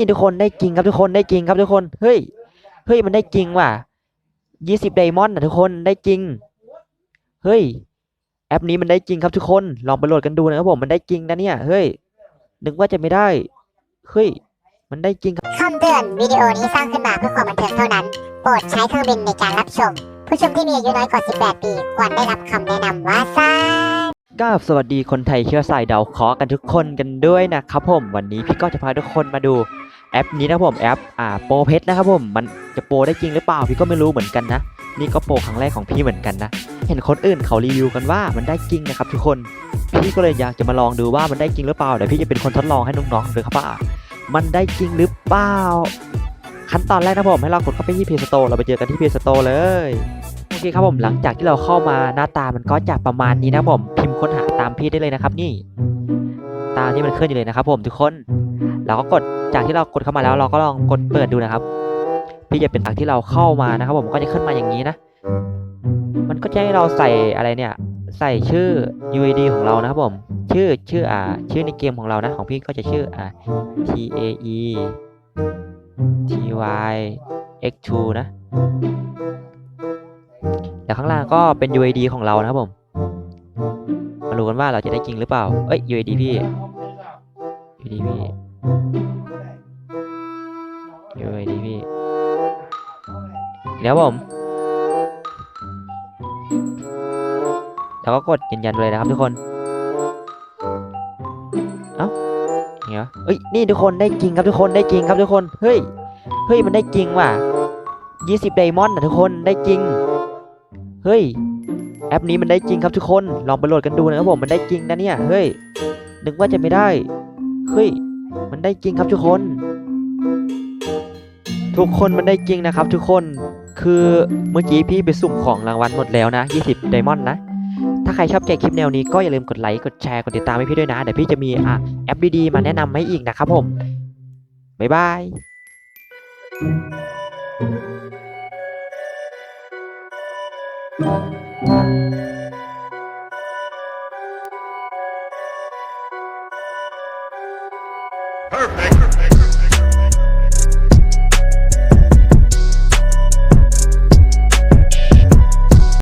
นี่ทุกคนได้จริงครับทุกคนได้จริงครับทุกคน เฮ้ย เฮ้ยมันได้จริงว่ะยี่สิบไดมอนด์นะทุกคนได้จริง เฮ้ย แอปนี้มันได้จริงครับทุกคน ลองไปโหลดกันดูนะครับผมมันได้จริงนะเนี่ย เฮ้ย นึกว่าจะไม่ได้ เฮ้ย มันได้จริงครับคำเตือนวิดีโอนี้สร้างขึ้นมาเพื่อความบันเทิงเท่านั้น โปรดใช้เครื่องบินในการรับชม ผู้ชมที่มีอายุน้อยกว่า 18 ปีควรได้รับคำแนะนำว่าซ่ากราบสวัสดีคนไทยเชื้อสายดาวเคราะห์กันทุกคนกันด้วยนะครับผม วันนี้พี่ก็จะพาทุกคนมาดู แอปนี้นะครับผมแอปอ่าโปรเพชรนะครับผมมันจะโปรได้จริงหรือเปล่าพี่ก็ไม่รู้เหมือนกันนะ นี่ก็โปรครั้งแรกของพี่เหมือนกันนะ เห็นคนอื่นเขารีวิวกันว่ามันได้จริงนะครับทุกคนพี่ก็เลยอยากจะมาลองดูว่ามันได้จริงหรือเปล่าเดี๋ยวพี่จะเป็นคนทดลองให้น้องๆดูครับว่ามันได้จริงหรือเปล่าขั้นตอนแรกนะผมให้เรากดเข้าไปที่ Play Store เราไปเจอกันที่ Play Store เลยโอเคครับผมหลังจากที่เราเข้ามาหน้าตามันก็จะประมาณนี้นะผมพิมพ์ค้นหาตามพี่ได้เลยนะครับนี่ ตามที่มันขึ้นอยู่เลยนะครับผมทุกคน เราก็กด จากที่เรากดเข้ามาแล้วเราก็ลองกดเปิดดูนะครับพี่จะเป็นจากที่เราเข้ามานะครับ ผมก็จะขึ้นมาอย่างนี้นะ มันก็จะให้เราใส่อะไรเนี่ย ใส่ชื่อ UID ของเรานะครับผม ชื่อชื่ออ่า ชื่อในเกมของเรานะ ของพี่ก็จะชื่ออ่า T A E T Y X 2นะแล้วข้างล่างก็เป็น UID ของเรานะครับผมมาดูกันว่าเราจะได้จริงหรือเปล่า เอ้ย UID พี่ UID พี่ UID พี่แล้วผมแล้วก็กดยืนยันเลยนะครับทุกคน เอ้าเงี้ยเอ้ย นี่ทุกคนได้จริงครับทุกคนได้จริงครับทุกคน เฮ้ย เฮ้ยมันได้จริงว่ะยี่สิบไดมอนด์นะทุกคนได้จริง เฮ้ย แอปนี้มันได้จริงครับทุกคน ลองไปโหลดกันดูนะครับผม มันได้จริงนะเนี่ย เฮ้ย นึกว่าจะไม่ได้ เฮ้ย มันได้จริงครับทุกคน ทุกคนมันได้จริงนะครับ ทุกคนคือเมื่อกี้พี่ไปสุ่มของรางวัลหมดแล้วนะ 20ไดมอนด์นะ ถ้าใครชอบใจคลิปแนวนี้ก็อย่าลืมกดไลค์ กดแชร์ กดติดตามให้พี่ด้วยนะ เดี๋ยวพี่จะมีอะแอปดีๆ มาแนะนำให้อีกนะครับผม บ๊ายบาย Perfect.